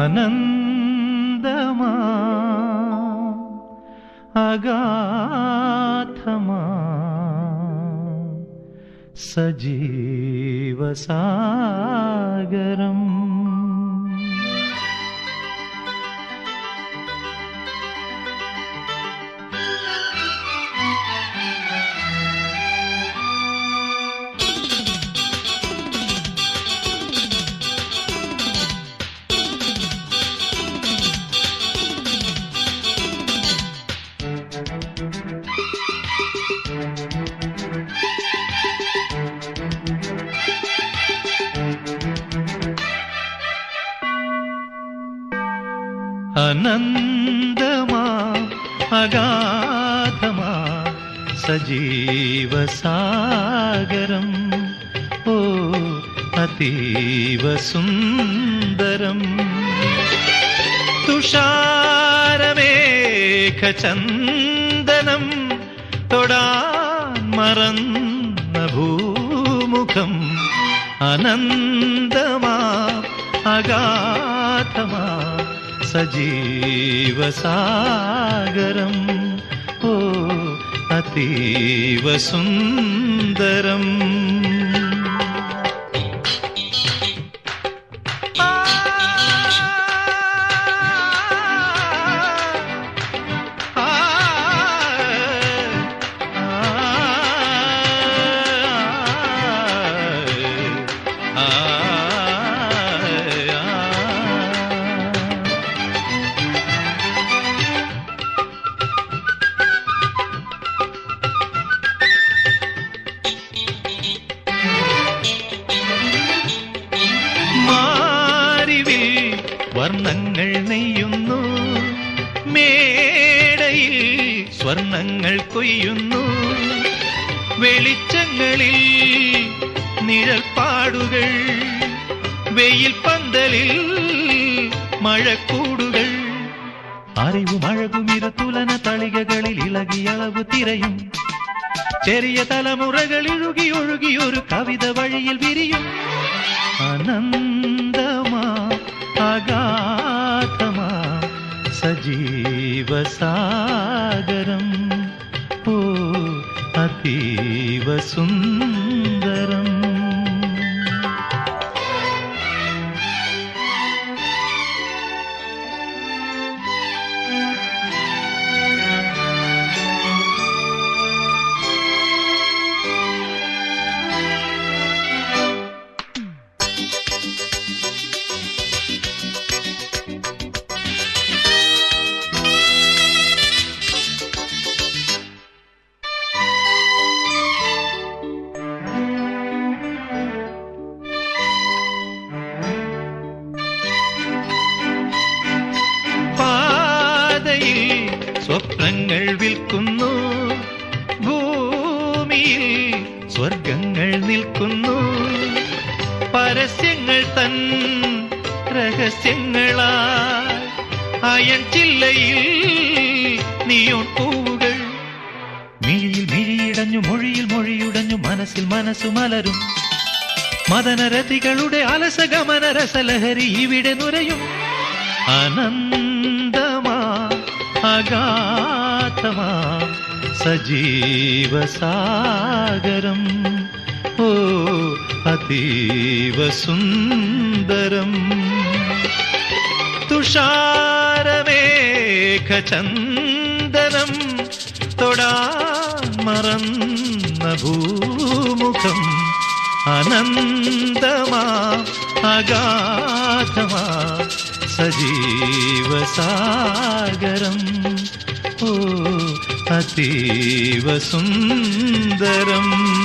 अनन्दमा अगाथमा सजीवसागरम् अनन्दमा अगाधमा सजीवसागरम् ओ अतीव सुन्दरम्। तुषारमेखचन्दनम् तोडान्मरन्न भूमुखम् अनन्दमा अगातमा सजीवसागरम् ओ अतीव सुन्दरम्। മേടയിൽ സ്വർണങ്ങൾ കൊയ്യുന്നു. വെളിച്ചങ്ങളിൽ നിഴൽപ്പാടുകൾ വെയിൽ പന്തലിൽ മഴക്കൂടുകൾ. അറിവും അഴകും ഇരത്തുലന തളികകളിൽ ഇളകിയളവ് തിരയും. ചെറിയ തലമുറകൾ ഇഴുകി ഒഴുകി ഒരു കവിത വഴിയിൽ വിരിയും. അനന്തമാ അഗാധമാ शिवसागरम् ओ अतीव सुन्दर സ്വപ്നങ്ങൾ വിൽക്കുന്നു. ഭൂമിയിൽ സ്വർഗങ്ങൾ നിൽക്കുന്നു. പരസ്യങ്ങൾ തൻ രഹസ്യങ്ങളാ അയൺ ചില്ലയിൽ നീയോൺ പൂവുകൾ. മിഴിയിൽ മിഴിയിടഞ്ഞു മൊഴിയിൽ മൊഴിയുടഞ്ഞു മനസ്സിൽ മനസ്സു മലരും. മദനരതികളുടെ അലസഗമന രസലഹരി ഇവിടെ നുരയും. അനന്തമാ അഗാധമാ സജീവസാഗരം ഓ അതീവ സുന്ദരം. തുഷാരമേഘചന്ദനം തൊടാൻ മറന്ന ഭൂമുഖം. അനന്തമാ അഗാധമാ சஜீவசாகரம் ஓ अतीव सुन्दरम्